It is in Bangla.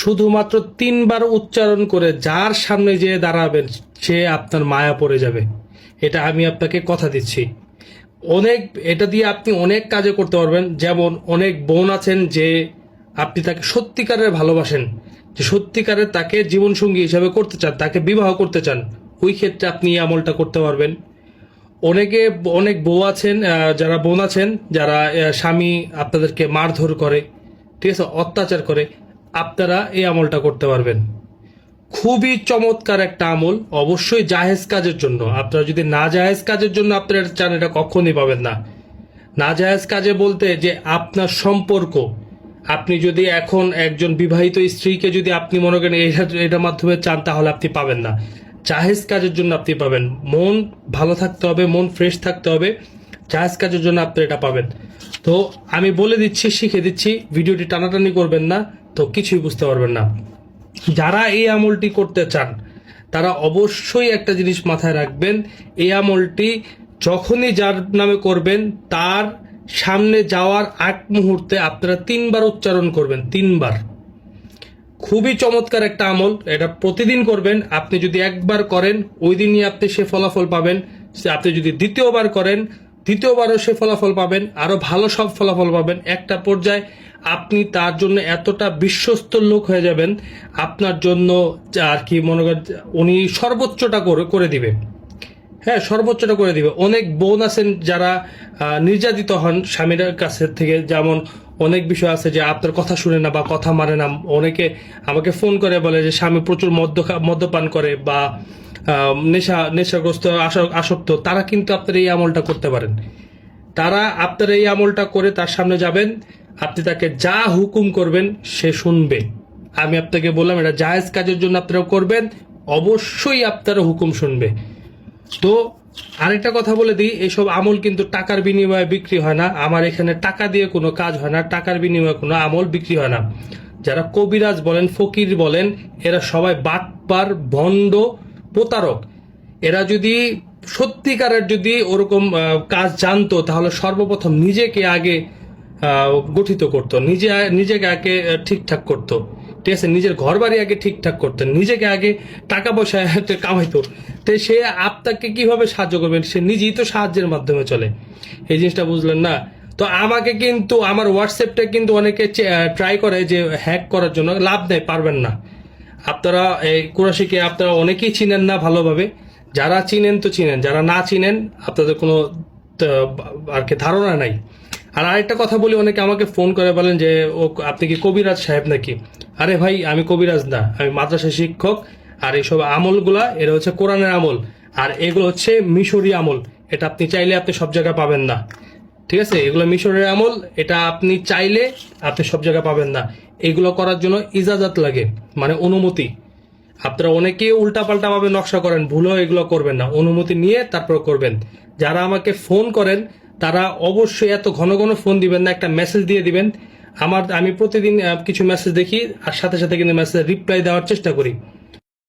শুধুমাত্র তিনবার উচ্চারণ করে যার সামনে যেয়ে দাঁড়াবেন, সে আপনার মায়া পড়ে যাবে। এটা আমি আপনাকে কথা দিচ্ছি। অনেক, এটা দিয়ে আপনি অনেক কাজে করতে পারবেন। যেমন অনেক বোন আছেন যে আপনি তাকে সত্যিকারের ভালোবাসেন, যে সত্যিকারের তাকে জীবনসঙ্গী হিসাবে করতে চান, তাকে বিবাহ করতে চান, ওই ক্ষেত্রে আপনি আমলটা করতে পারবেন। অনেকে, অনেক বউ আছেন যারা বোন আছেন, যারা স্বামী আপনাদেরকে মারধর করে, ঠিক আছে, অত্যাচার করে আপনারা এই আমলটা করতে পারবেন। খুবই চমৎকার একটা আমল, অবশ্যই জাহেজ কাজের জন্য। আপনারা যদি না জাহেজ কাজের জন্য আপনারা চান, এটা কখনই পাবেন না। না জাহেজ কাজে বলতে যে আপনার সম্পর্ক। আপনি যদি এখন একজন বিবাহিত স্ত্রীকে যদি আপনি মনে করেন এটা এটার মাধ্যমে চান, তাহলে আপনি পাবেন না। জাহেজ কাজের জন্য আপনি পাবেন। মন ভালো থাকতে হবে, মন ফ্রেশ থাকতে হবে। জাহেজ কাজের জন্য আপনি এটা পাবেন। তো আমি বলে দিচ্ছি শিখে দিচ্ছি, ভিডিওটি টানাটানি করবেন না। তো কিছুই বুঝতে পারবেন না। যারা এই আমলটি করতে চান, তারা অবশ্যই একটা জিনিস মাথায় রাখবেন, এই আমলটি যখনই যার নামে করবেন, তার সামনে যাওয়ার আগ মুহূর্তে আপনারা তিনবার উচ্চারণ করবেন, তিনবার। খুবই চমৎকার একটা আমল, এটা প্রতিদিন করবেন, আপনি যদি একবার করেন, ওই দিনই আপনি সে ফলাফল পাবেন আপনি যদি দ্বিতীয়বার করেন দ্বিতীয়বারও সে ফলাফল পাবেন, আরও ভালো সব ফলাফল পাবেন। একটা পর্যায়ে আপনি তার জন্য এতটা বিশ্বস্ত লোক হয়ে যাবেন, আপনার জন্য আর কি মনে করেন উনি সর্বোচ্চটা করে করে দিবে। হ্যাঁ সর্বোচ্চটা করে দিবে। অনেক বোন আছেন যারা নির্যাতিত হন স্বামীর কাছে থেকে। যেমন অনেক বিষয় আছে যে আপনার কথা শুনে না বা কথা মানে না। অনেকে আমাকে ফোন করে বলে যে, স্বামী প্রচুর মদ্য মদ্যপান করে বা নেশা, নেশাগ্রস্ত আস- আসক্ত, তারা কিন্তু আপনার এই আমলটা করতে পারেন। তারা আপনার এই আমলটা করে তার সামনে যাবেন, আপনি তাকে যা হুকুম করবেন সে শুনবে। আমি আপনাকে বললাম, এটা জায়েজ কাজের জন্য আপনারা করবেন, অবশ্যই আপনারা হুকুম শুনবে। তো আরেকটা কথা বলে দিই এইসব আমল কিন্তু টাকার বিনিময়ে বিক্রি হয় না। আমার এখানে টাকা দিয়ে কোনো কাজ হয় না, টাকার বিনিময়ে কোনো আমল বিক্রি হয় না। যারা কবিরাজ বলেন, ফকির বলেন, এরা সবাই বাটপার, ভণ্ড প্রতারক। এরা যদি সত্যিকারের যদি ওরকম কাজ জানতো, তাহলে সর্বপ্রথম নিজেকে আগে গঠিত করতো। নিজে, নিজেকে আগে ঠিকঠাক করতো। ঠিক আছে? নিজের ঘর বাড়ি আগে ঠিকঠাক করতেন নিজেকে আগে টাকা পয়সা কামাইতো। তো সে আপনাকে কীভাবে সাহায্য করবেন সে নিজেই তো সাহায্যের মাধ্যমে চলে। এই জিনিসটা বুঝলেন না? তো আমাকে কিন্তু, আমার হোয়াটসঅ্যাপটা কিন্তু অনেকে ট্রাই করে যে হ্যাক করার জন্য। লাভ নেই, পারবেন না। আপনারা, এই কুরাশিকে আপনারা অনেকেই চিনেন না ভালোভাবে। যারা চিনেন তো চিনেন, যারা না চিনেন আপনাদের কোনো আর কি ধারণা নাই। আর আরেকটা কথা বলি, অনেকে আমাকে ফোন করে বলেন যে, ও, আপনি কি কবিরাজ সাহেব নাকি? আরে ভাই, আমি কবিরাজ না, আমি মাদ্রাসা শিক্ষক, আর এইসব আমলগুলা এটা হচ্ছে কোরআনের আমল। আর এগুলো হচ্ছে মিশরি আমল, এটা আপনি চাইলে আপনি সব জায়গায় পাবেন না। ঠিক আছে? এগুলো মিশরের আমল, এটা আপনি চাইলে আপনি সব জায়গায় পাবেন না। এগুলো করার জন্য ইজাজত লাগে মানে অনুমতি। আপনারা অনেকে উল্টাপাল্টা ভাবে নকশা করেন, ভুলেও এগুলো করবেন না। অনুমতি নিয়ে তারপর করবেন। যারা আমাকে ফোন করেন, তারা অবশ্যই এত ঘন ঘন ফোন দিবেন না, একটা মেসেজ দিয়ে দিবেন। আমার, আমি প্রতিদিন কিছু মেসেজ দেখি, আর সাথে সাথে কিন্তু মেসেজ রিপ্লাই দেওয়ার চেষ্টা করি।